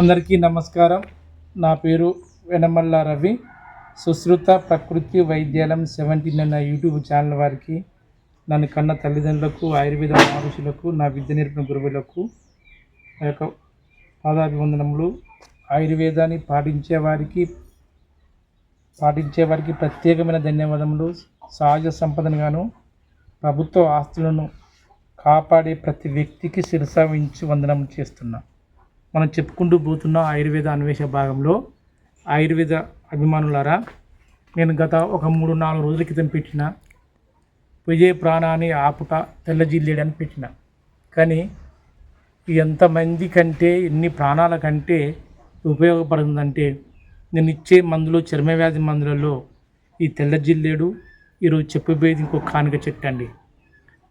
అందరికీ నమస్కారం. నా పేరు వెనమల్ల రవి. సుశ్రుత ప్రకృతి వైద్యాలయం సెవెంటీన్ అన్న యూట్యూబ్ ఛానల్ వారికి నన్ను కన్న తల్లిదండ్రులకు ఆయుర్వేద మహర్షులకు నా విద్య నేర్పిన గురువులకు నా యొక్క పాదాభివందనములు. ఆయుర్వేదాన్ని పాటించే వారికి పాటించే వారికి ప్రత్యేకమైన ధన్యవాదములు. సహజ సంపదనుగాను ప్రభుత్వ ఆస్తులను కాపాడే ప్రతి వ్యక్తికి శిరసావించి వందనం చేస్తున్నాను మనం చెప్పుకుంటూ పోతున్న ఆయుర్వేద అన్వేషణ భాగంలో ఆయుర్వేద అభిమానులారా నేను గత ఒక మూడు నాలుగు రోజుల క్రితం పెట్టిన విజయ ప్రాణాన్ని ఆపుట తెల్లజిల్లేడని పెట్టిన. కానీ ఎంతమంది కంటే ఎన్ని ప్రాణాల కంటే ఉపయోగపడుతుందంటే నేను ఇచ్చే మందులు చర్మవ్యాధి మందులలో ఈ తెల్ల జిల్లేడు ఈరోజు చెప్పబోయేది ఇంకో కానుక చెట్టు అండి.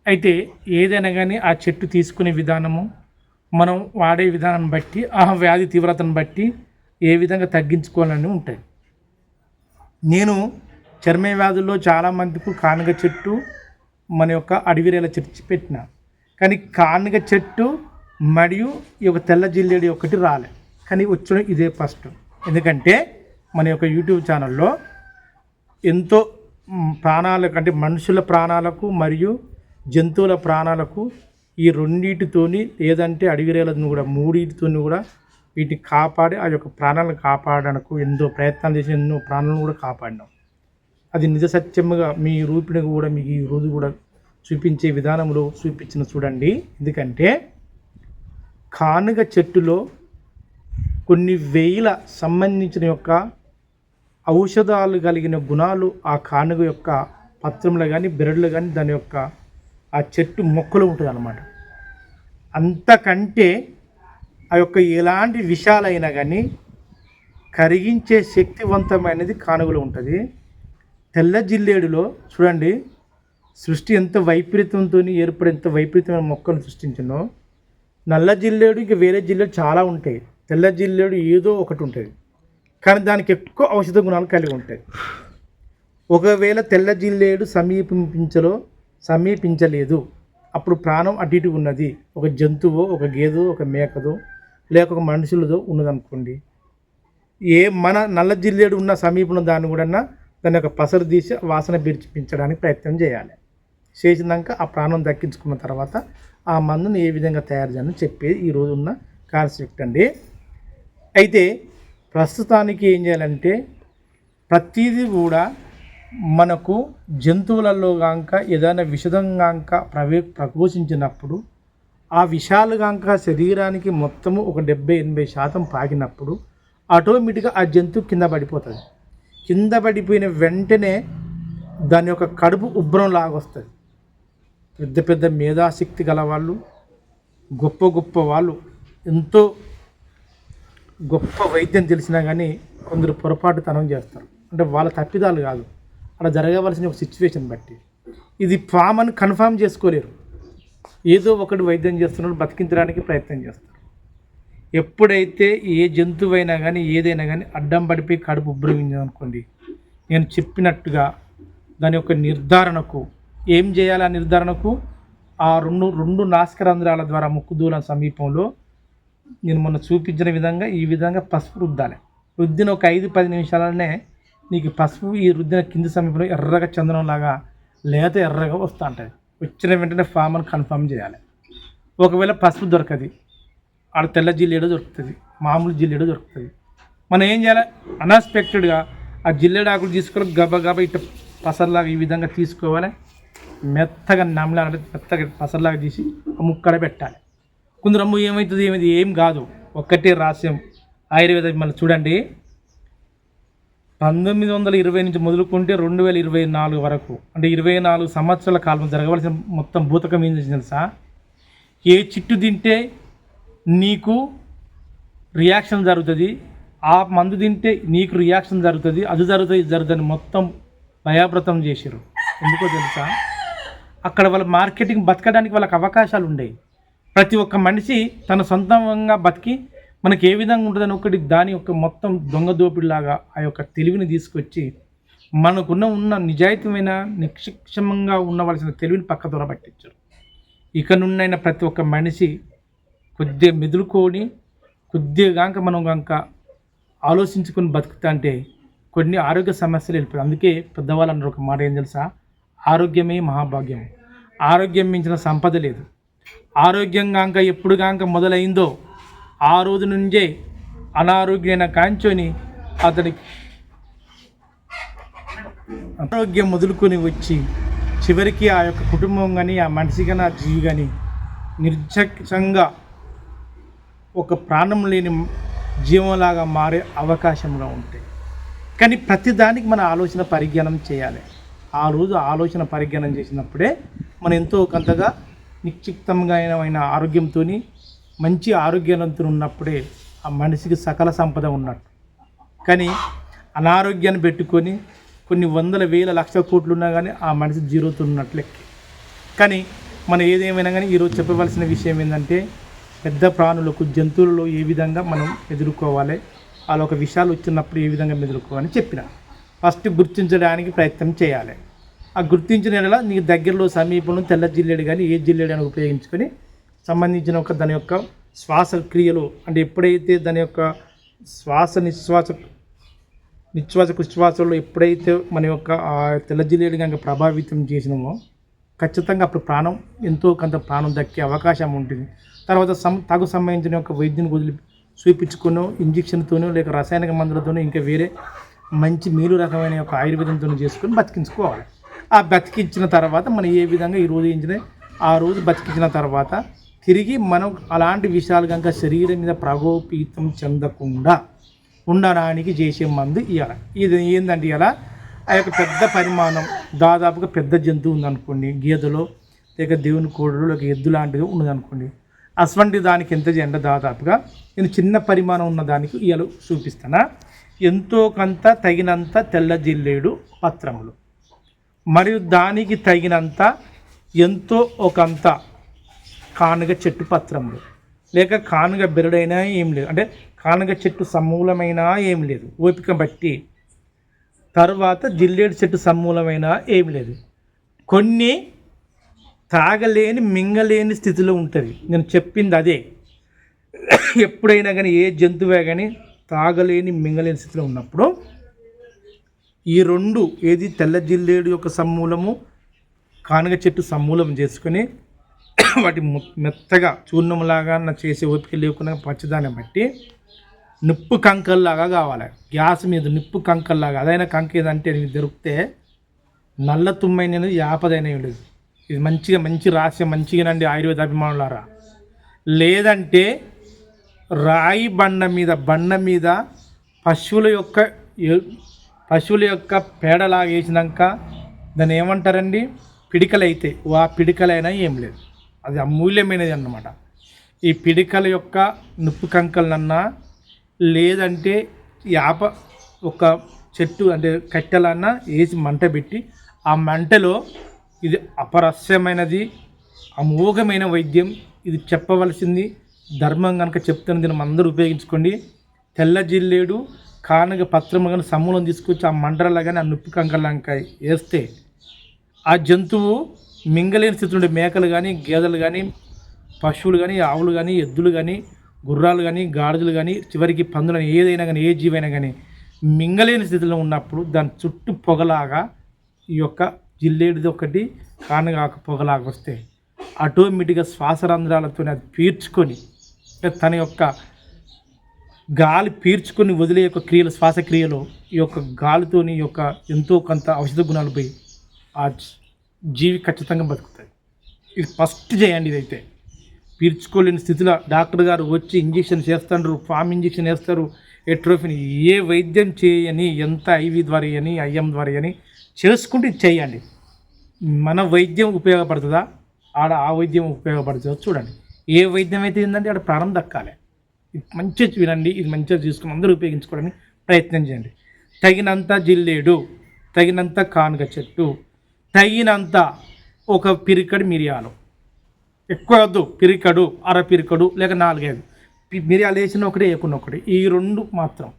అయితే ఏదైనా కానీ ఆ చెట్టు తీసుకునే విధానము మనం వాడే విధానాన్ని బట్టి ఆ వ్యాధి తీవ్రతను బట్టి ఏ విధంగా తగ్గించుకోవాలని ఉంటాయి. నేను చర్మ వ్యాధుల్లో చాలామందికి కానుగ చెట్టు మన యొక్క అడవిరేల చెట్టు పెట్టిన. కానీ కానుగ చెట్టు మరియు ఈ యొక్క తెల్ల జిల్లేడు ఒకటి రాలే. కానీ వచ్చడం ఇదే ఫస్ట్. ఎందుకంటే మన యొక్క యూట్యూబ్ ఛానల్లో ఎంతో ప్రాణాలకు అంటే మనుషుల ప్రాణాలకు మరియు జంతువుల ప్రాణాలకు ఈ రెండింటితోని లేదంటే అడవిరేలను కూడా మూడింటితోని కూడా వీటిని కాపాడి ఆ యొక్క ప్రాణాలను కాపాడడానికి ఎంతో ప్రయత్నాలు చేసి ఎన్నో ప్రాణాలను కూడా కాపాడినాం. అది నిజ సత్యముగా మీ రూపిణి కూడా మీకు ఈ రోజు కూడా చూపించే విధానంలో చూపించిన చూడండి. ఎందుకంటే కానుగ చెట్టులో కొన్ని వేల సంబంధించిన యొక్క ఔషధాలు కలిగిన గుణాలు ఆ కానుగ యొక్క పత్రంలో కానీ బెరడులో కానీ దాని యొక్క ఆ చెట్టు మొక్కలు ఉంటుంది అనమాట అంతకంటే ఆ యొక్క ఎలాంటి విషాలైనా కానీ కరిగించే శక్తివంతమైనది కానుగలో ఉంటుంది. తెల్ల జిల్లేడులో చూడండి సృష్టి ఎంత వైపరీత్యంతో ఏర్పడి ఎంత వైపరీతమైన మొక్కలు సృష్టించిందో. నల్ల జిల్లేడు ఇంకా వేరే జిల్లేడు చాలా ఉంటాయి. తెల్ల జిల్లేడు ఏదో ఒకటి ఉంటుంది కానీ దానికి ఎక్కువ ఔషధ గుణాలు కలిగి ఉంటాయి. ఒకవేళ తెల్ల జిల్లేడు సమీపించలో సమీపించలేదు. అప్పుడు ప్రాణం అటు ఇటు ఉన్నది. ఒక జంతువు ఒక గేదో ఒక మేకదో లేక ఒక మనుషులదో ఉన్నదనుకోండి. ఏ మన నల్ల జిల్లేడు ఉన్న సమీపంలో దాన్ని కూడా దాని యొక్క పసరు తీసి వాసన పీల్చిపించడానికి ప్రయత్నం చేయాలి. చేసినాక ఆ ప్రాణం దక్కించుకున్న తర్వాత ఆ మందుని ఏ విధంగా తయారు చేయాలని చెప్పేది ఈ రోజు ఉన్న కాన్సెప్ట్ అండి. అయితే ప్రస్తుతానికి ఏం చేయాలంటే ప్రతిదీ కూడా మనకు జంతువులలో గాంక ఏదైనా విషదం గాంక ప్రవే ప్రకోశించినప్పుడు ఆ విషాలు గాంక శరీరానికి మొత్తము ఒక డెబ్బై ఎనభై శాతం పాకినప్పుడు ఆటోమేటిక్గా ఆ జంతువు కింద పడిపోతుంది. కింద పడిపోయిన వెంటనే దాని యొక్క కడుపు ఉబ్బరం లాగొస్తుంది. పెద్ద పెద్ద మేధాశక్తి గల వాళ్ళు గొప్ప గొప్ప వాళ్ళు ఎంతో గొప్ప వైద్యం తెలిసినా కానీ కొందరు పొరపాటుతనం చేస్తారు. అంటే వాళ్ళ తప్పిదాలు కాదు. అలా జరగవలసిన ఒక సిచ్యువేషన్ బట్టి. ఇది ఫామ్ అని కన్ఫామ్ చేసుకోలేరు. ఏదో ఒకటి వైద్యం చేస్తున్నాడు బతికించడానికి ప్రయత్నం చేస్తారు ఎప్పుడైతే ఏ జంతువైనా కానీ ఏదైనా కానీ అడ్డం పడిపోయి కడుపు ఉబ్బరించింది నేను చెప్పినట్టుగా దాని యొక్క నిర్ధారణకు ఏం చేయాలి ఆ నిర్ధారణకు? ఆ రెండు రెండు నాసికరంధ్రాల ద్వారా ముక్కు దూలం సమీపంలో నేను మొన్న చూపించిన విధంగా ఈ విధంగా పసుపు రుద్దాలి. రుద్దిన ఒక ఐదు పది నిమిషాలనే నీకు పసుపు ఈ రుద్దిన కింది సమీపంలో ఎర్రగా చందనంలాగా లేత ఎర్రగా వస్తూ ఉంటుంది వచ్చిన వెంటనే ఫామ్ అని కన్ఫర్మ్ చేయాలి. ఒకవేళ పసుపు దొరకది ఆడ తెల్ల జిల్లేడో దొరుకుతుంది మామూలు జిల్లేడో దొరుకుతుంది. మనం ఏం చేయాలి? అన్ఎక్స్పెక్టెడ్గా ఆ జిల్లేడు ఆకులు తీసుకొని గబ గబ ఇట్ట పసర్లాగా ఈ విధంగా తీసుకోవాలి. మెత్తగా నమ్మలాగా మెత్తగా పసర్లాగా తీసి ఆ ముక్కడ పెట్టాలి. కొందరు అమ్మ ఏమవుతుంది ఏమైంది ఏం కాదు. ఒక్కటే రహస్యం. ఆయుర్వేద మళ్ళీ చూడండి. పంతొమ్మిది వందల ఇరవై నుంచి మొదలుకుంటే రెండు వేల ఇరవై నాలుగు వరకు అంటే ఇరవై నాలుగు సంవత్సరాల కాలం జరగవలసిన మొత్తం భూతకం ఏం చేసింది తెలుసా? ఏ చిట్టు తింటే నీకు రియాక్షన్ జరుగుతుంది ఆ మందు తింటే నీకు రియాక్షన్ జరుగుతుంది అది జరుగుతుంది జరుగుతుంది మొత్తం భయాభ్రతం చేశారు ఎందుకో తెలుసా? అక్కడ వాళ్ళ మార్కెటింగ్ బతకడానికి వాళ్ళకి అవకాశాలు ఉండేవి ప్రతి ఒక్క మనిషి తన సొంతంగా బతికి మనకి ఏ విధంగా ఉంటుందని ఒకటి దాని యొక్క మొత్తం దొంగ దోపిడిలాగా ఆ యొక్క తెలివిని తీసుకొచ్చి మనకున్న ఉన్న నిజాయితీమైన నిక్షిక్షమంగా ఉండవలసిన తెలివిని పక్క దూర పట్టించారు. ఇక నుండైనా ప్రతి ఒక్క మనిషి కొద్దిగా మెదులుకొని కొద్దిగా మనం గంక ఆలోచించుకొని బతుకుతా అంటే కొన్ని ఆరోగ్య సమస్యలు వెళ్ళిపోయి అందుకే పెద్దవాళ్ళు అన్నారు ఒక మాట ఏం తెలుసా? ఆరోగ్యమే మహాభాగ్యం. ఆరోగ్యం మించిన సంపద లేదు. ఆరోగ్యం కాక ఎప్పుడు కాక మొదలైందో ఆ రోజు నుంచే అనారోగ్యమైన కాంచోని అతడికి అనారోగ్యం మొదలుకొని వచ్చి చివరికి ఆ యొక్క కుటుంబం కానీ ఆ మనిషి కానీ ఆ జీవి కానీ నిర్జక్షంగా ఒక ప్రాణం లేని జీవంలాగా మారే అవకాశంగా ఉంటాయి కానీ ప్రతిదానికి మన ఆలోచన పరిజ్ఞానం చేయాలి. ఆ రోజు ఆలోచన పరిజ్ఞానం చేసినప్పుడే మనం ఎంతో కొంతగా నిక్షిప్తంగా అయిన ఆరోగ్యంతో మంచి ఆరోగ్యవంతులు ఉన్నప్పుడే ఆ మనిషికి సకల సంపద ఉన్నట్టు. కానీ అనారోగ్యాన్ని పెట్టుకొని కొన్ని వందల వేల లక్ష కోట్లు ఉన్నా కానీ ఆ మనిషి జీరోతో లెక్క. కానీ మనం ఏదేమైనా కానీ ఈరోజు చెప్పవలసిన విషయం ఏంటంటే పెద్ద ప్రాణులకు జంతువులలో ఏ విధంగా మనం ఎదుర్కోవాలి వాళ్ళ ఒక విషయాలు వచ్చినప్పుడు ఏ విధంగా ఎదుర్కోవాలని చెప్పిన. ఫస్ట్ గుర్తించడానికి ప్రయత్నం చేయాలి. ఆ గుర్తించిన యెడల నీకు దగ్గరలో సమీపంలో తెల్ల జిల్లేడు కానీ ఏ జిల్లేడు అని ఉపయోగించుకొని సంబంధించిన ఒక దాని యొక్క శ్వాస క్రియలు. అంటే ఎప్పుడైతే దాని యొక్క శ్వాస నిశ్వాస నిశ్వాస కుశ్వాసలో ఎప్పుడైతే మన యొక్క ఆ తెల్ల కనుక ప్రభావితం చేసినామో ఖచ్చితంగా అప్పుడు ప్రాణం ఎంతో కొంత ప్రాణం దక్కే అవకాశం ఉంటుంది. తర్వాత సం తగు సంబంధించిన యొక్క వైద్యుని వదిలి చూపించుకునో ఇంజక్షన్తోనో లేక రసాయనిక మందులతోనో ఇంకా వేరే మంచి మేలు రకమైన యొక్క ఆయుర్వేదంతో చేసుకొని బతికించుకోవాలి. ఆ బతికించిన తర్వాత మనం ఏ విధంగా ఈ రోజు ఏంచిన ఆ రోజు బతికించిన తర్వాత తిరిగి మనం అలాంటి విషయాలు కనుక శరీరం మీద ప్రగోపీతం చెందకుండా ఉండడానికి చేసే మందు ఇవ్వాలి ఇది ఏంటంటే ఇలా ఆ యొక్క పెద్ద పరిమాణం దాదాపుగా పెద్ద జంతువు ఉందనుకోండి గీదలో లేక దేవుని కోడలు లేక ఎద్దు లాంటిది ఉన్నదనుకోండి. అటువంటి దానికి ఎంత చేయండి దాదాపుగా నేను చిన్న పరిమాణం ఉన్న దానికి ఇవాళ చూపిస్తానా? ఎంతో కొంత తగినంత తెల్ల జిల్లేడు పత్రములు. మరియు దానికి తగినంత ఎంతో ఒకంత కానుగ చెట్టు పత్రములు. లేక కానుగ బెరడైనా ఏం లేదు. అంటే కానుగ చెట్టు సమూలమైనా ఏం లేదు. ఓపిక బట్టి. తర్వాత జిల్లేడు చెట్టు సమూలమైన ఏం లేదు. కొన్ని తాగలేని మింగలేని స్థితిలో ఉంటుంది. నేను చెప్పింది అదే. ఎప్పుడైనా కానీ ఏ జంతువే కానీ తాగలేని మింగలేని స్థితిలో ఉన్నప్పుడు ఈ రెండు ఏది తెల్ల జిల్లేడు యొక్క సమూలము కానుగ చెట్టు సమూలం చేసుకొని వాటి మెత్తగా చూర్ణంలాగా చేసే ఓపిక లేకుండా పచ్చదాన్ని బట్టి నిప్పు కంకల్లాగా కావాలి. గ్యాస్ మీద నిప్పు కంకల్లాగా. అదైనా కంక ఏదంటే నీకు దొరికితే నల్ల తుమ్మైన యాపదైన ఉండదు లేదు. ఇది మంచిగా మంచి రాస్యం మంచిగానండి ఆయుర్వేద అభిమానులారా. లేదంటే రాయి బండ మీద బండ మీద పశువుల యొక్క పశువుల యొక్క పేడలాగా వేసినాక దాన్ని ఏమంటారండి? పిడికలైతే. ఆ పిడికలైనా ఏం లేదు. అది అమూల్యమైనది అన్నమాట ఈ పిడికల యొక్క నిప్పు కంకలన్నా లేదంటే యాప ఒక చెట్టు అంటే కట్టెలన్నా వేసి మంట పెట్టి ఆ మంటలో ఇది అపరస్యమైనది అమోఘమైన వైద్యం ఇది చెప్పవలసింది ధర్మం కనుక చెప్తున్నది మనం అందరూ ఉపయోగించుకోండి. తెల్ల జిల్లేడు కానగ పత్రం కానీ సమూలం తీసుకొచ్చి ఆ మంటలగానే కానీ ఆ నొప్పి కంకలంకాయ వేస్తే ఆ జంతువు మింగలేని స్థితిలో ఉండే మేకలు కానీ గేదెలు కానీ పశువులు కానీ ఆవులు కానీ ఎద్దులు కానీ గుర్రాలు కానీ గాడిదలు కానీ చివరికి పందులు ఏదైనా కానీ ఏ జీవైనా కానీ మింగలేని స్థితిలో ఉన్నప్పుడు దాని చుట్టూ పొగలాగా ఈ యొక్క జిల్లేడిది ఒకటి కానగాక పొగలాగా వస్తే ఆటోమేటిక్గా శ్వాసరంధ్రాలతో అది పీర్చుకొని అంటే తన యొక్క గాలి పీల్చుకొని వదిలే యొక్క క్రియలు శ్వాసక్రియలో ఈ యొక్క గాలితోని ఈ యొక్క ఎంతో కొంత ఔషధ గుణాలు పోయి ఆ జీవి ఖచ్చితంగా బతుకుతుంది ఇది ఫస్ట్ చేయండి ఇదైతే. పీల్చుకోలేని స్థితిలో డాక్టర్ గారు వచ్చి ఇంజెక్షన్ చేస్తారు ఫామ్ ఇంజెక్షన్ వేస్తారు ఎట్రోఫిన్ ఏ వైద్యం చేయని ఎంత ఐవి ద్వారా అని ఐఎం ద్వారా అని చేసుకుంటే ఇది చేయండి. మన వైద్యం ఉపయోగపడుతుందా? ఆడ ఆ వైద్యం ఉపయోగపడుతుందో? చూడండి. ఏ వైద్యం అయితే ఏంటంటే ఆడ ప్రాణం దక్కాలి. ఇది మంచిగా వినండి ఇది మంచిగా చూసుకుని అందరూ ఉపయోగించుకోవడానికి ప్రయత్నం చేయండి. తగినంత జిల్లేడు తగినంత కానుగ చెట్టు తగినంత ఒక పిరికడు మిరియాలు. ఎక్కువ వద్దు పిరికడు అర పిరికడు లేక నాలుగైదు. మిరియాలు వేసిన ఒకటి వేయకుండా ఒకటి. ఈ రెండు మాత్రం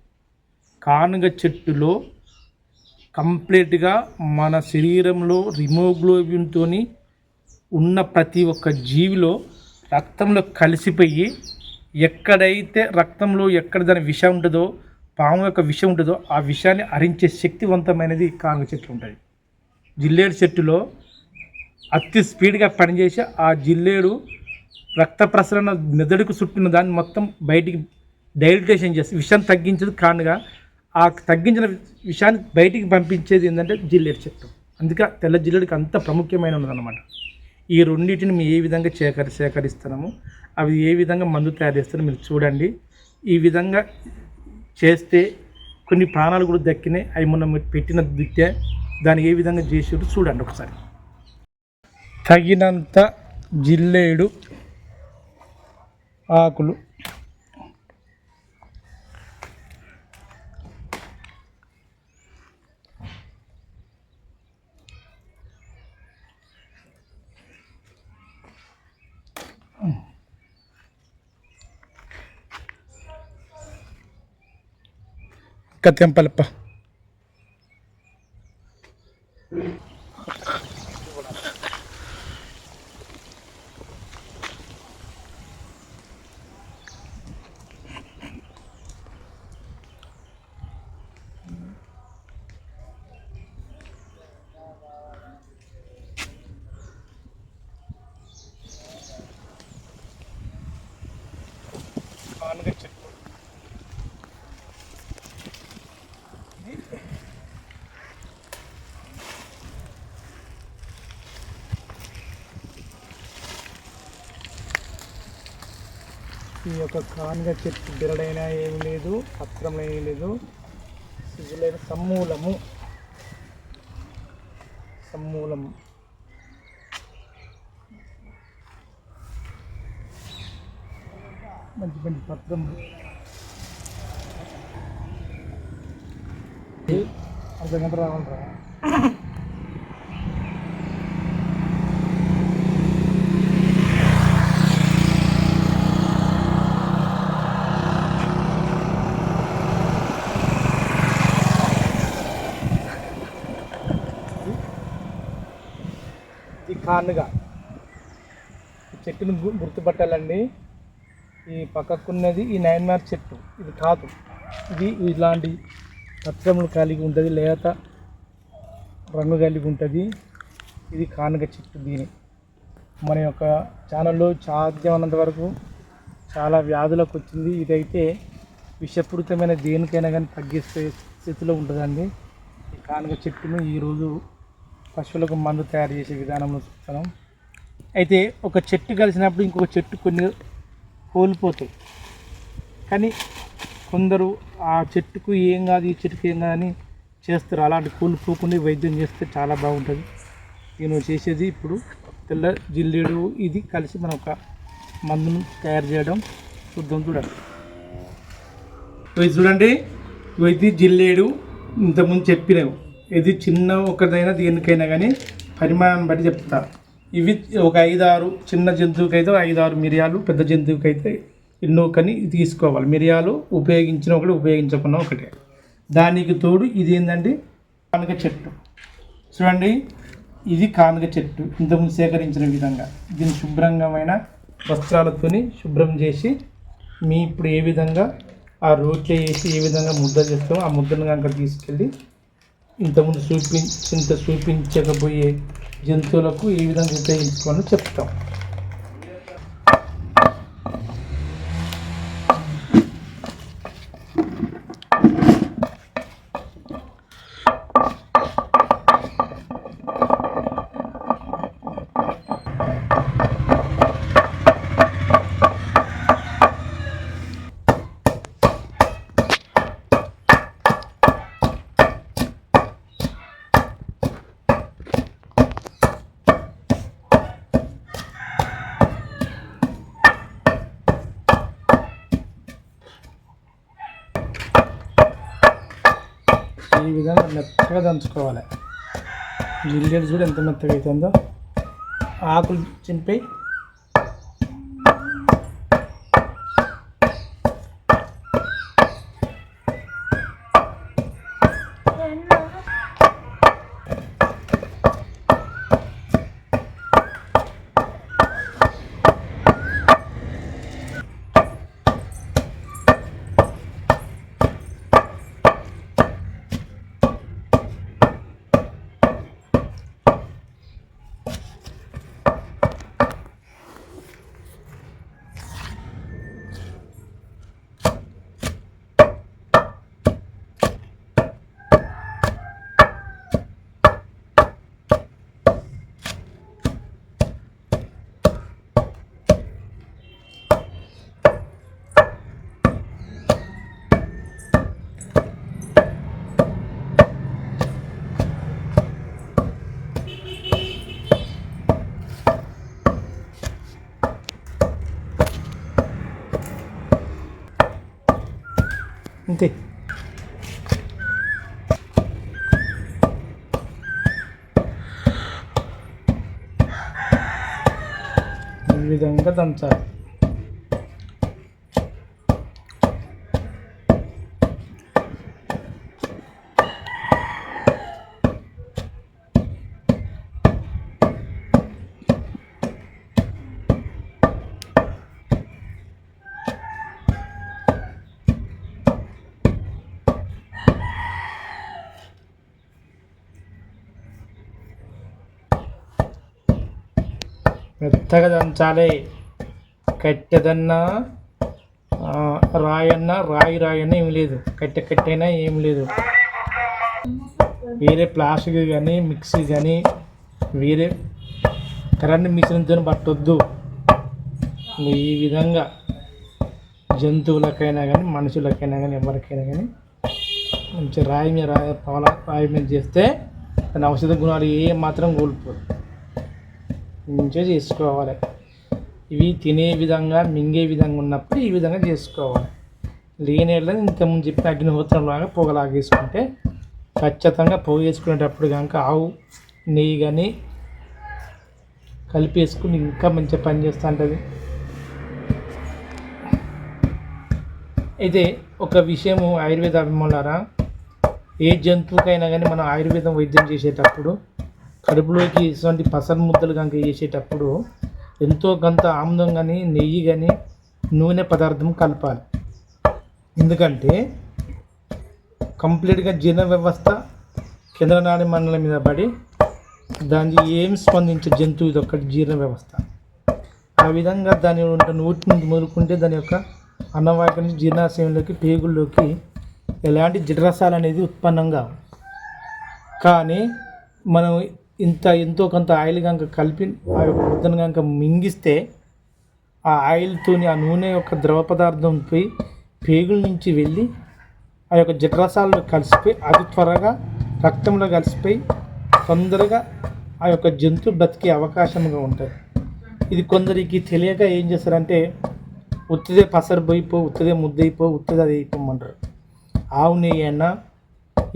కానుగ చెట్టులో కంప్లీట్గా మన శరీరంలో రిమోగ్లోబిన్తో ఉన్న ప్రతి ఒక్క జీవిలో రక్తంలో కలిసిపోయి ఎక్కడైతే రక్తంలో ఎక్కడ దాని విషం ఉంటుందో పాము యొక్క విషం ఉంటుందో ఆ విషాన్ని హరించే శక్తివంతమైనది కానుగ చెట్లు ఉంటాయి జిల్లేడు చెట్టులో అతి స్పీడ్గా పనిచేసి ఆ జిల్లేడు రక్త ప్రసరణ మెదడుకు చుట్టిన దాన్ని మొత్తం బయటికి డైలిటేషన్ చేస్తుంది విషం తగ్గించేది కానుగా ఆ తగ్గించిన విషయాన్ని బయటికి పంపించేది ఏంటంటే జిల్లేడు చెట్టు. అందుకే తెల్ల జిల్లేడుకి అంత ప్రాముఖ్యమైన ఉన్నదన్నమాట. ఈ రెండింటిని మేము ఏ విధంగా సేకరి సేకరిస్తున్నాము అవి ఏ విధంగా మందు తయారు చేస్తారో మీరు చూడండి. ఈ విధంగా చేస్తే కొన్ని ప్రాణాలు కూడా దక్కినాయి. అవి మొన్న మీరు పెట్టిన దిత్తే దాన్ని ఏ విధంగా చేసారు చూడండి ఒకసారి. తగినంత జిల్లేడు ఆకులు ఇంకా కానుగ చెట్టు బిరడైనా ఏమి లేదు పత్రం ఏమి లేదు. సిజులైన సమూలము సమూలము మంచి మంచి పత్రం. అర్ధ గంట రావాలరా ఇది ఈ చెట్టును గు- గుర్తుపట్టాలండి. ఈ పక్కకున్నది ఈ నైన్ మార్క్ చెట్టు. ఇది కాదు. ఇది ఇలాంటి పత్రములు కలిగి ఉంటుంది. లేత రంగు కలిగి ఉంటుంది. ఇది కానుక చెట్టు దీని. మన యొక్క ఛానల్లో సాధ్యమైనంత వరకు చాలా వ్యాధులకు వచ్చింది. ఇదైతే విషపూరితమైన దేనికైనా కానీ తగ్గిస్తే స్థితిలో ఉంటుందండి. ఈ కానుక చెట్టును ఈరోజు పశువులకు మందు తయారు చేసే విధానంలో చూస్తున్నాం. అయితే ఒక చెట్టు కలిసినప్పుడు ఇంకొక చెట్టు కొన్ని కోల్పోతాయి. కానీ కొందరు ఆ చెట్టుకు ఏం కాదు ఈ చెట్టుకు ఏం కాదని చేస్తారు. అలాంటి కోల్పోకుండా వైద్యం చేస్తే చాలా బాగుంటుంది. నేను చేసేది ఇప్పుడు తెల్ల జిల్లేడు ఇది కలిసి మనం ఒక మందును తయారు చేయడం చూద్దాం చూడండి. ఇది చూడండి వైద్య ఇది జిల్లేడు ఇంతకుముందు చెప్పినావు. ఇది చిన్న ఒకదైనా దేనికైనా కానీ పరిమాణం బట్టి చెప్తా. ఇవి ఒక ఐదారు చిన్న జంతువుకి అయితే ఐదారు మిరియాలు పెద్ద జంతువుకి అయితే ఎన్నో కని తీసుకోవాలి. మిరియాలు ఉపయోగించిన ఒకటి ఉపయోగించకుండా ఒకటే. దానికి తోడు ఇది ఏంటంటే కానుక చెట్టు. చూడండి ఇది కానుక చెట్టు. ఇంతకుముందు సేకరించిన విధంగా. దీన్ని శుభ్రంగమైన వస్త్రాలతోని శుభ్రం చేసి మీ ఇప్పుడు ఏ విధంగా ఆ రోట్లో వేసి ఏ విధంగా ముద్ద చేస్తామో ఆ ముద్దను కనుక తీసుకెళ్ళి ఇంతకుముందు చూపించింత చూపించకపోయే జంతువులకు ఏ విధంగా ఉపయోగించుకోవాలో చెప్తాం ఈ విధంగా మెత్తగా దంచుకోవాలి జిల్లేడు చూడు ఎంత మెత్తగా అవుతుందో ఆకులు చింపి ఈ మెత్తగా దంచాలి కట్టెదన్నా రాయన్నా రాయి రాయన్నా ఏం లేదు. కట్టె కట్టెనా ఏం లేదు. వేరే ప్లాస్టిక్ కానీ మిక్సీ కానీ వేరే కరెంట్ మిషన్తో పట్టొద్దు. ఈ విధంగా జంతువులకైనా కానీ మనుషులకైనా కానీ ఎవరికైనా కానీ మంచి రాయి మీద రాయి పాల రాయి మీద చేస్తే దాని ఔషధ గుణాలు ఏ మాత్రం కోల్పోదు మంచిగా చేసుకోవాలి. ఇవి తినే విధంగా మింగే విధంగా ఉన్నప్పుడు ఈ విధంగా చేసుకోవాలి. లేని ఇంతకుముందు చెప్పిన అగ్నిహోత్రంలాగా పొగలాగేసుకుంటే ఖచ్చితంగా పొగ వేసుకునేటప్పుడు కనుక ఆవు నెయ్యి కానీ కలిపి వేసుకుని ఇంకా మంచిగా పనిచేస్తూ ఉంటుంది. అయితే ఒక విషయము ఆయుర్వేద అభిమానులారా ఏ జంతువుకైనా కానీ మనం ఆయుర్వేదం వైద్యం చేసేటప్పుడు కడుపులోకి ఇటువంటి పసర ముద్దలు కనుక వేసేటప్పుడు ఎంతో కొంత ఆమ్లం కానీ నెయ్యి కానీ నూనె పదార్థం కలపాలి. ఎందుకంటే కంప్లీట్గా జీర్ణ వ్యవస్థ కేంద్రనాడి మండలం మీద పడి దానికి ఏం స్పందించే జంతువు ఇది ఒక్కటి జీర్ణ వ్యవస్థ. ఆ విధంగా దాని నోటి నుండి మొదలుకుంటే దాని యొక్క అన్నవాహిక నుంచి జీర్ణాశయంలోకి పేగుల్లోకి ఎలాంటి జఠరసాలు అనేది ఉత్పన్నం కావు. కానీ మనం ఇంత ఎంతో కొంత ఆయిల్ కనుక కలిపి ఆ యొక్క ముద్దను కనుక మింగిస్తే ఆ ఆయిల్తోని ఆ నూనె యొక్క ద్రవ పదార్థం పోయి పేగుల నుంచి వెళ్ళి ఆ యొక్క జఠరసాలలో కలిసిపోయి అతి త్వరగా రక్తంలో కలిసిపోయి తొందరగా ఆ యొక్క జంతు బతికే అవకాశంగా ఉంటుంది. ఇది కొందరికి తెలియక ఏం చేస్తారంటే ఉత్తిదే పసరిపోయిపో ఉత్తిదే ముద్దయిపో ఉత్తిదే అది అయిపోమంటారు ఆవు నెయ్యి అయినా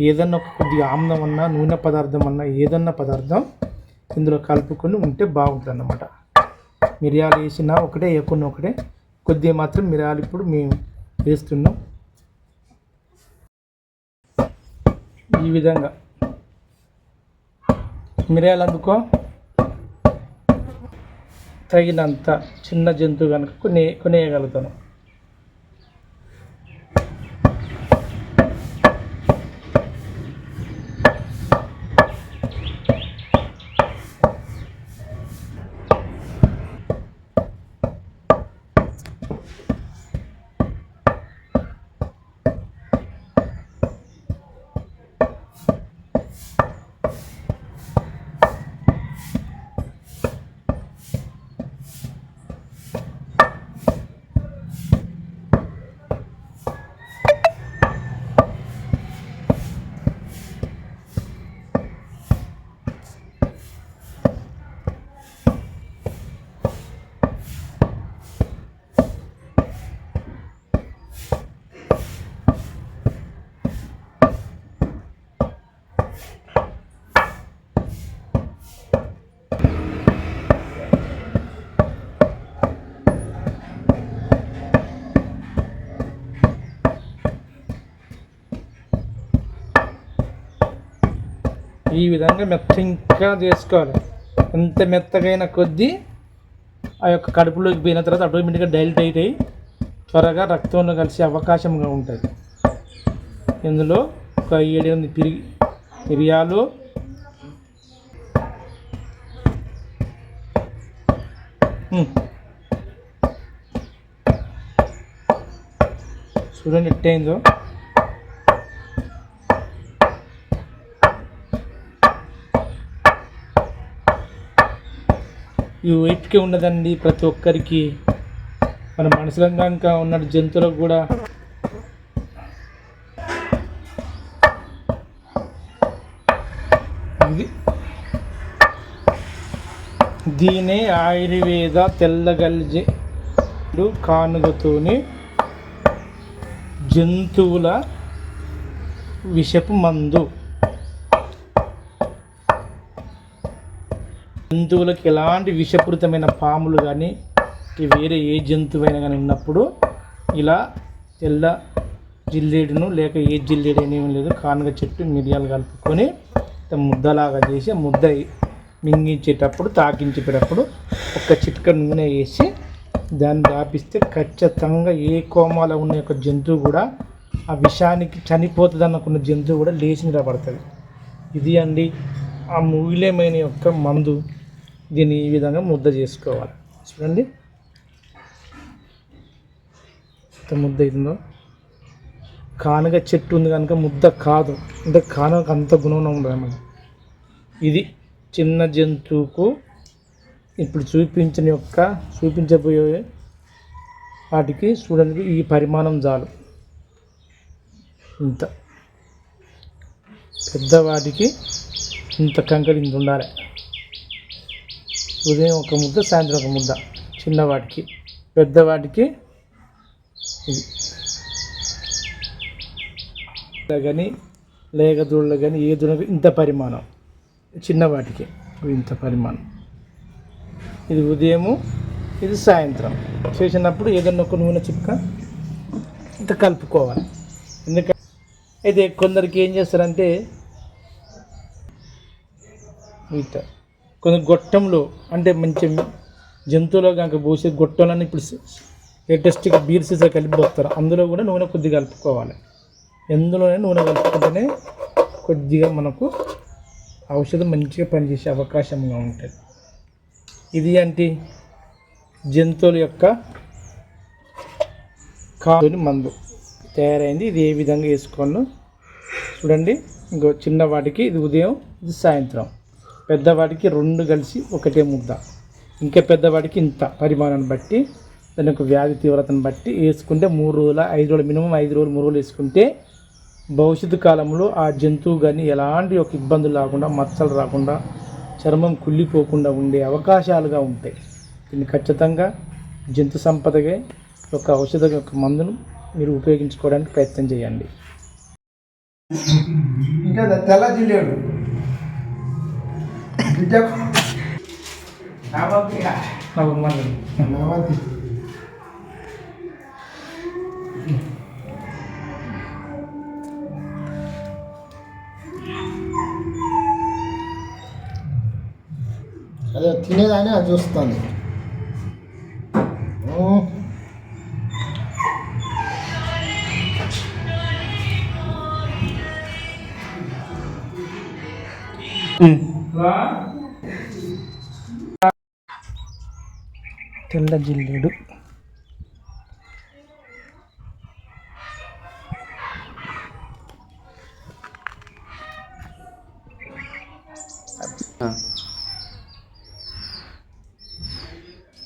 ఏదన్నా ఒక కొద్దిగా ఆమ్లం అన్నా నూనె పదార్థం అన్నా ఏదన్నా పదార్థం ఇందులో కలుపుకొని ఉంటే బాగుంటుంది అన్నమాట మిరియాలు వేసినా ఒకటే వేయకుండా ఒకటే. కొద్దిగా మాత్రం మిరియాలు ఇప్పుడు మేము వేస్తున్నాం. ఈ విధంగా. మిరియాలు అందుకో. తగినంత చిన్న జంతువు కనుక కొన్ని కొనేయగలుగుతాను. ఈ విధంగా మెత్తగా చేసుకోవాలి. ఎంత మెత్తగైన కొద్దీ ఆ యొక్క కడుపులోకి పోయిన తర్వాత ఆటోమేటిక్గా డైల్ట్ అయ్యి త్వరగా రక్తంలో కలిసే అవకాశంగా ఉంటుంది ఇందులో ఒక ఏడెనిమిది పిరిగి మిరియాలు చూడండి ఎట్టయిందో. ఈ వెయిట్కే ఉండదండి ప్రతి ఒక్కరికి. మన మనుషులం కనుక ఉన్న జంతువులకు కూడా. ఇది. దీనే ఆయుర్వేద తెల్లగల్జి కానుగతోని జంతువుల విషపు మందు. జంతువులకు ఎలాంటి విషపూరితమైన పాములు కానీ వేరే ఏ జంతువైనా కానీ ఉన్నప్పుడు ఇలా తెల్ల జిల్లేడును లేక ఏ జిల్లేడు అనేవి లేదు. కానుగ చెట్టు మిరియాలు కలుపుకొని ముద్దలాగా చేసి ముద్ద మింగించేటప్పుడు తాకించేటప్పుడు ఒక చిట్క నూనె వేసి దాన్ని దాపిస్తే ఖచ్చితంగా ఏ కోమాలో ఉన్న యొక్క జంతువు కూడా ఆ విషానికి చనిపోతుంది అనుకున్న జంతువు కూడా లేచి నిలబడుతుంది. ఇది అండి ఆ మూల్యమైన యొక్క మందు. దీన్ని ఈ విధంగా ముద్ద చేసుకోవాలి. చూడండి. ఎంత ముద్ద అవుతుందో కానుక చెట్టు ఉంది కనుక ముద్ద కాదు. అంటే కానుక అంత గుణం ఉండదు ఇది చిన్న జంతువుకు ఇప్పుడు చూపించిన యొక్క చూపించబోయే వాటికి చూడండి ఈ పరిమాణం చాలు. ఇంత. పెద్దవాటికి ఇంత కంకడి ఇంత ఉండాలి. ఉదయం ఒక ముద్ద సాయంత్రం ఒక ముద్ద. చిన్నవాటికి పెద్దవాటికి ఇది. కానీ లేక దూడలు కానీ ఏ దూడ ఇంత పరిమాణం. చిన్నవాటికి ఇంత పరిమాణం. ఇది ఉదయము ఇది సాయంత్రం. చేసినప్పుడు ఏదన్నా ఒక నూనె చిక్క ఇంత కలుపుకోవాలి. ఎందుకంటే అయితే కొందరికి ఏం చేస్తారంటే మిగతా కొన్ని గొట్టంలో అంటే మంచి జంతువులో కనుక పోసే గొట్టంలో ఇప్పుడు లేటెస్ట్గా బీర్ సీసా కలిపి పోస్తారు. అందులో కూడా నూనె కొద్దిగా కలుపుకోవాలి. ఎందులోనే నూనె కలుపుకుంటేనే కొద్దిగా మనకు ఔషధం మంచిగా పనిచేసే అవకాశంగా ఉంటుంది. ఇది అంటే జంతువుల యొక్క కాని మందు. తయారైంది. ఇది ఏ విధంగా వేసుకోవాలో చూడండి. ఇంకో చిన్నవాటికి ఇది ఉదయం ఇది సాయంత్రం. పెద్దవాడికి రెండు కలిసి ఒకటే ముద్ద. ఇంకా పెద్దవాడికి ఇంత పరిమాణాన్ని బట్టి దాని యొక్క వ్యాధి తీవ్రతను బట్టి వేసుకుంటే మూడు రోజుల ఐదు రోజులు మినిమం ఐదు రోజులు మూడు రోజులు వేసుకుంటే భవిష్యత్తు కాలంలో ఆ జంతువు కానీ ఎలాంటి ఒక ఇబ్బందులు రాకుండా మచ్చలు రాకుండా చర్మం కుళ్ళిపోకుండా ఉండే అవకాశాలుగా ఉంటాయి. దీన్ని ఖచ్చితంగా జంతు సంపదగా ఒక ఔషధ యొక్క మందును మీరు ఉపయోగించుకోవడానికి ప్రయత్నం చేయండి. ఇంకా తెల్ల జిల్లేడు. Lawan mana? Lawan itu. अरे तिनै जाने आज जस्तो नि తెల్ల జిల్లేడు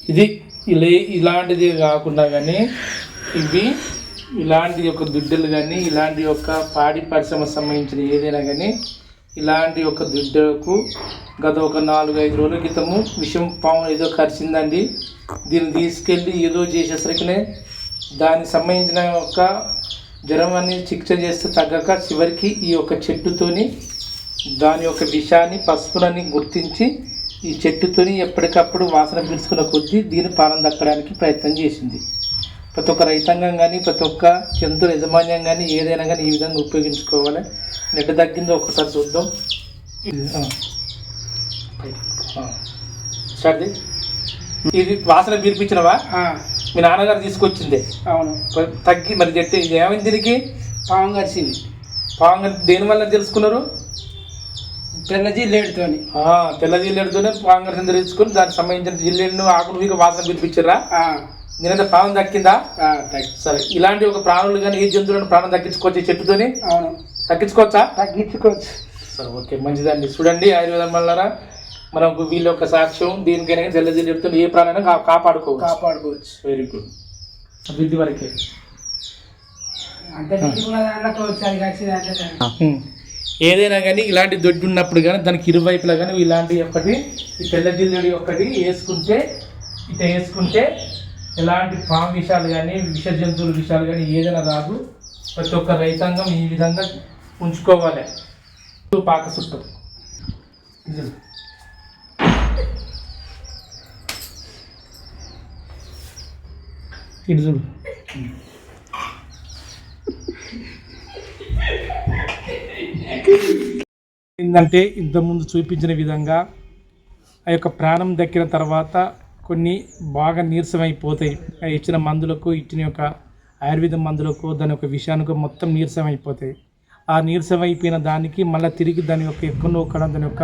ఇది ఇలా ఇలాంటిది కాకుండా కానీ ఇవి ఇలాంటి యొక్క దుడ్డలు కానీ ఇలాంటి యొక్క పాడి పరిశ్రమ సంబంధించిన ఏదైనా కానీ ఇలాంటి ఒక బిడ్డకు గత ఒక నాలుగు ఐదు రోజుల క్రితము విషం పాము ఏదో కరిచిందండి. దీన్ని తీసుకెళ్ళి ఏదో చేసేసరికినే దానికి సంబంధించిన యొక్క జ్వరం అనేది చికిత్స చేస్తే తగ్గక చివరికి ఈ యొక్క చెట్టుతోని దాని యొక్క విషాన్ని పసుపులని గుర్తించి ఈ చెట్టుతోని ఎప్పటికప్పుడు వాసన పీల్చుకున్న కొద్దీ దీని పాలన దక్కడానికి ప్రయత్నం చేసింది. ప్రతి ఒక్క రైతాంగం కానీ ప్రతి ఒక్క జంతువుల యజమాన్యం కానీ ఏదైనా కానీ ఈ విధంగా ఉపయోగించుకోవాలి. నెట్ తగ్గిందో ఒకసారి చూద్దాం. స్టార్ట్. ఇది వాసన పీల్పించినవా? మీ నాన్నగారు తీసుకొచ్చిందే. అవును. తగ్గి మరి చెట్టు ఏమైంది దీనికి? పాము కరిచింది పాంగ దేని వల్ల తెలుసుకున్నారు? తెల్ల జిల్లేడుతోని ఆ, తెల్ల జిల్లేడుతోనే పాంగరసం తెలుసుకుని దానికి సంబంధించిన జిల్లేడును ఆకులు వీక వాసన పిలిపించారా నేనంటే ప్రాణం దక్కిందా? సరే ఇలాంటి ఒక ప్రాణులు కానీ ఏ జంతువులను ప్రాణం దక్కించుకోవచ్చు చెట్టుతోని? అవును. తగ్గించుకోవచ్చా? తగ్గించుకోవచ్చు. సరే ఓకే మంచిదండి. చూడండి ఆయుర్వేదం వల్ల మనకు వీళ్ళ యొక్క సాక్ష్యం దీనికైనా కానీ తెల్ల జిల్లేడుతో ఏ ప్రాణాన్ని కా కాపాడుకోవచ్చు. కాపాడుకోవచ్చు. వెరీ గుడ్ అభివృద్ధి వరకే. ఏదైనా కానీ ఇలాంటి దొడ్డి ఉన్నప్పుడు కానీ దానికి ఇరువైపులా కానీ ఇలాంటి ఒకటి ఈ తెల్ల జిల్లేడు ఒకటి వేసుకుంటే ఇట్లా వేసుకుంటే ఎలాంటి పాము విషయాలు కానీ విష జంతువుల విషయాలు కానీ ఏదైనా రాదు. ప్రతి ఒక్క రైతాంగం ఈ విధంగా ఉంచుకోవాలి. పాక చుట్టూ ఇటు చూడు. ఏంటంటే ఇంతకుముందు చూపించిన విధంగా ఆ యొక్క ప్రాణం దక్కిన తర్వాత కొన్ని బాగా నీరసమైపోతాయి. ఆ ఇచ్చిన మందులకు ఇచ్చిన యొక్క ఆయుర్వేద మందులకు దాని యొక్క విషయానికి మొత్తం నీరసం అయిపోతాయి ఆ నీరసం అయిపోయిన దానికి మళ్ళీ తిరిగి దాని యొక్క ఎక్కువ నొక్కడం దాని యొక్క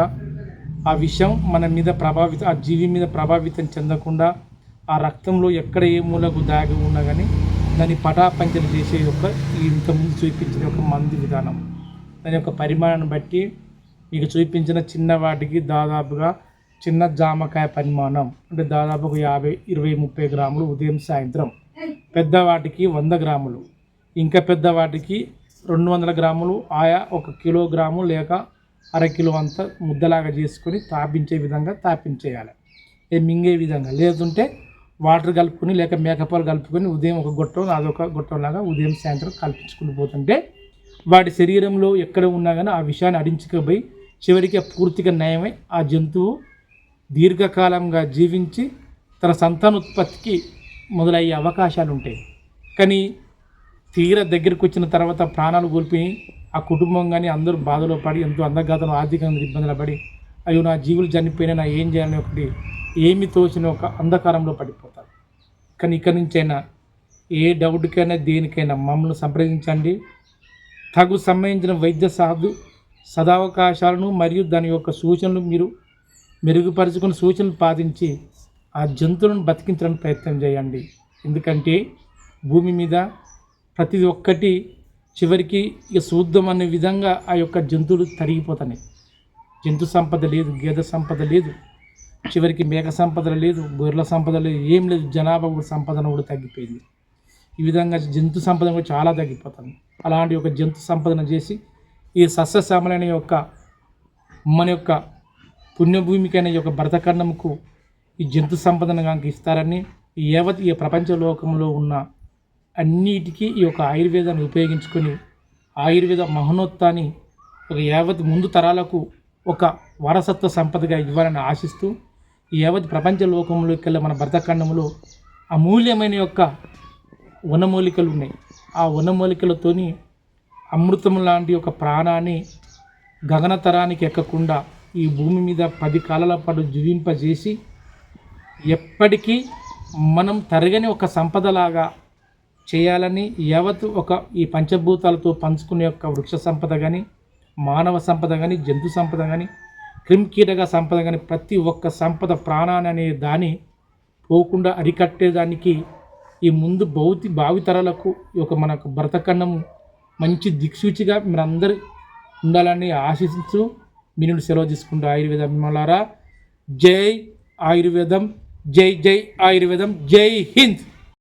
ఆ విషయం మన మీద ప్రభావితం ఆ జీవి మీద ప్రభావితం చెందకుండా ఆ రక్తంలో ఎక్కడ ఏ మూలకు దాగి ఉన్నా కానీ దాన్ని పటాపంచలు చేసే యొక్క ఇంతకుముందు చూపించిన యొక్క మందు విధానం. దాని యొక్క పరిమాణాన్ని బట్టి మీకు చూపించిన చిన్న వాటికి దాదాపుగా చిన్న జామకాయ పరిమాణం అంటే దాదాపు ఒక యాభై ఇరవై ముప్పై గ్రాములు ఉదయం సాయంత్రం. పెద్ద వాటికి వంద గ్రాములు. ఇంకా పెద్ద వాటికి రెండు వందల గ్రాములు ఆయా ఒక కిలోగ్రాము లేక అర కిలో అంత ముద్దలాగా చేసుకొని తాపించే విధంగా తాపించేయాలి. ఏ మింగే విధంగా లేదంటే వాటర్ కలుపుకొని లేక మేకపాలు కలుపుకొని ఉదయం ఒక గొట్టం అదొక గొట్టంలాగా ఉదయం సాయంత్రం కల్పించుకుని పోతుంటే వాటి శరీరంలో ఎక్కడ ఉన్నా కానీ ఆ విషయాన్ని అడించుకుపోయి చివరికి పూర్తిగా నయమై ఆ జంతువు దీర్ఘకాలంగా జీవించి తన సంతానోత్పత్తికి మొదలయ్యే అవకాశాలు ఉంటాయి కానీ తీర దగ్గరికి వచ్చిన తర్వాత ప్రాణాలు కోల్పోయి ఆ కుటుంబం కానీ అందరూ బాధలో పడి ఎంతో అందగాతను ఆర్థికంగా ఇబ్బందులు పడి అయ్యో నా జీవులు చనిపోయినా నా ఏం చేయాలని ఒకటి ఏమి తోచిన ఒక అంధకారంలో పడిపోతారు. కానీ ఇక్కడి నుంచైనా ఏ డౌట్కైనా దేనికైనా మమ్మల్ని సంప్రదించండి. తగు సంబంధించిన వైద్య సాధు సదావకాశాలను మరియు దాని యొక్క సూచనలు మీరు మెరుగుపరుచుకుని సూచనలు పాటించి ఆ జంతువులను బతికించడానికి ప్రయత్నం చేయండి. ఎందుకంటే భూమి మీద ప్రతి ఒక్కటి చివరికి ఇక చూద్దాం అనే విధంగా ఆ యొక్క జంతువులు తరిగిపోతున్నాయి జంతు సంపద లేదు గేదె సంపద లేదు చివరికి మేక సంపద లేదు గొర్రెల సంపద లేదు ఏం లేదు జనాభా కూడా సంపదన కూడా తగ్గిపోయింది. ఈ విధంగా జంతు సంపద కూడా చాలా తగ్గిపోతుంది. అలాంటి ఒక జంతు సంపదన చేసి ఈ సస్యశ్యామలైన యొక్క మన యొక్క పుణ్యభూమికైన ఈ యొక్క భరతఖండంకు ఈ జంతు సంపదను కనుక ఇస్తారని ఈ యావత్ ఈ ప్రపంచ లోకంలో ఉన్న అన్నిటికీ ఈ యొక్క ఆయుర్వేదాన్ని ఉపయోగించుకొని ఆయుర్వేద మహనోత్తాన్ని ఒక యావత్ ముందు తరాలకు ఒక వారసత్వ సంపదగా ఇవ్వాలని ఆశిస్తూ ఈ యావత్ ప్రపంచ లోకంలోకి మన భరతఖండంలో అమూల్యమైన యొక్క వనమూలికలు ఉన్నాయి. ఆ వనమూలికలతోని అమృతం లాంటి ఒక ప్రాణాన్ని గగనతరానికి ఎక్కకుండా ఈ భూమి మీద పది కాలాల పాటు జీవింపజేసి ఎప్పటికీ మనం తరగని ఒక సంపదలాగా చేయాలని యావత్ ఒక ఈ పంచభూతాలతో పంచుకునే యొక్క వృక్ష సంపద కానీ మానవ సంపద కానీ జంతు సంపద కానీ క్రిమికీటక సంపద కానీ ప్రతి ఒక్క సంపద ప్రాణాన్ని అనే దాన్ని పోకుండా అరికట్టేదానికి ఈ ముందు భౌతి భావితరాలకు ఒక మనకు భరతఖండం మంచి దిక్సూచిగా మీరందరూ ఉండాలని ఆశిస్తూ మీ నుండి సెలవు తీసుకుంటూ ఆయుర్వేద. అభిమానులారా జై ఆయుర్వేదం జై జై ఆయుర్వేదం జై హింద్.